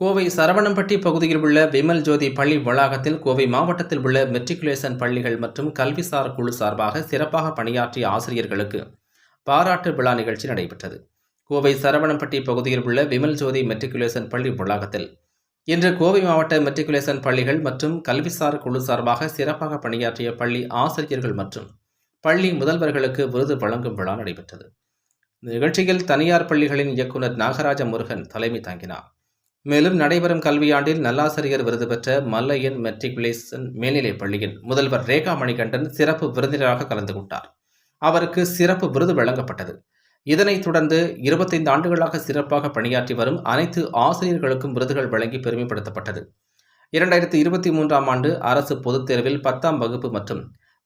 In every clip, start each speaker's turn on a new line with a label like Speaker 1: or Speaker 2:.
Speaker 1: கோவை சரவணம்பட்டி பகுதியில் உள்ள விமல் ஜோதி பள்ளி வளாகத்தில் கோவை மாவட்டத்தில் உள்ள மெட்ரிகுலேஷன் பள்ளிகள் மற்றும் கல்விசார் குழு சார்பாக சிறப்பாக பணியாற்றிய ஆசிரியர்களுக்கு பாராட்டு விழா நிகழ்ச்சி நடைபெற்றது. கோவை சரவணம்பட்டி பகுதியில் உள்ள விமல் ஜோதி மெட்ரிகுலேஷன் பள்ளி வளாகத்தில் இன்று கோவை மாவட்ட மெட்ரிகுலேஷன் பள்ளிகள் மற்றும் கல்விசார் குழு சார்பாக சிறப்பாக பணியாற்றிய பள்ளி ஆசிரியர்கள் மற்றும் பள்ளி முதல்வர்களுக்கு விருது வழங்கும் விழா நடைபெற்றது. நிகழ்ச்சியில் தனியார் பள்ளிகளின் இயக்குனர் நாகராஜ முருகன் தலைமை தாங்கினார். மேலும் நடைபெறும் கல்வியாண்டில் நல்லாசிரியர் விருது பெற்ற மல்லையன் மெட்ரிகுலேஷன் மேல்நிலைப் பள்ளியின் முதல்வர் ரேகா மணிகண்டன் சிறப்பு விருந்தினராக கலந்து கொண்டார். அவருக்கு சிறப்பு விருது வழங்கப்பட்டது. இதனைத் தொடர்ந்து இருபத்தைந்து ஆண்டுகளாக சிறப்பாக பணியாற்றி வரும் அனைத்து ஆசிரியர்களுக்கும் விருதுகள் வழங்கி பெருமைப்படுத்தப்பட்டது. இரண்டாயிரத்தி இருபத்தி மூன்றாம் ஆண்டு அரசு பொதுத் தேர்வில் பத்தாம் வகுப்பு மற்றும்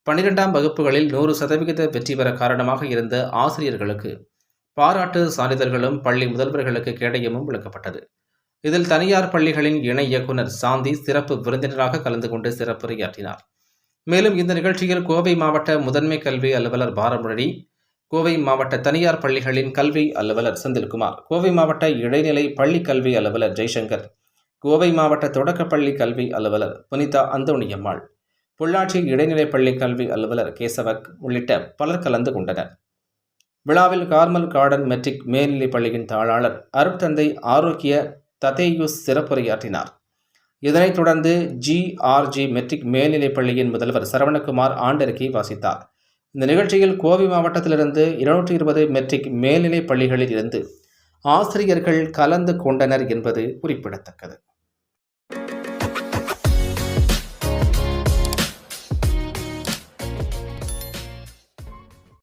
Speaker 1: பன்னிரெண்டாம் வகுப்புகளில் நூறு சதவிகித வெற்றி பெற காரணமாக இருந்த ஆசிரியர்களுக்கு பாராட்டு சான்றிதழ்களும் பள்ளி முதல்வர்களுக்கு கேடயமும் விளக்கப்பட்டது. இதில் தனியார் பள்ளிகளின் இணை இயக்குனர் சாந்தி சிறப்பு விருந்தினராக கலந்து கொண்டு சிறப்புரையாற்றினார். மேலும் இந்த நிகழ்ச்சியில் கோவை மாவட்ட முதன்மை கல்வி அலுவலர் பாரமுரளி கோவை மாவட்ட தனியார் பள்ளிகளின் கல்வி அலுவலர் செந்தில்குமார் கோவை மாவட்ட இடைநிலை பள்ளி கல்வி அலுவலர் ஜெய்சங்கர் கோவை மாவட்ட தொடக்கப்பள்ளி கல்வி அலுவலர் புனிதா அந்தோணியம்மாள் பொள்ளாச்சி இடைநிலை பள்ளி கல்வி அலுவலர் கேசவக் உள்ளிட்ட பலர் கலந்து கொண்டனர். விழாவில் கார்மல் கார்டன் மெட்ரிக் மேல்நிலைப் பள்ளியின் தாளாளர் அருட்தந்தை ஆரோக்கிய ததேயுஸ் சிறப்புரையாற்றினார். இதனைத் தொடர்ந்து ஜிஆர்ஜி மெட்ரிக் மேல்நிலைப் பள்ளியின் முதல்வர் சரவணகுமார் ஆண்டறிக்கை வாசித்தார். இந்த நிகழ்ச்சியில் கோவை மாவட்டத்திலிருந்து இருநூற்றி இருபது மெட்ரிக் மேல்நிலைப் பள்ளிகளில் இருந்து ஆசிரியர்கள் கலந்து கொண்டனர் என்பது குறிப்பிடத்தக்கது.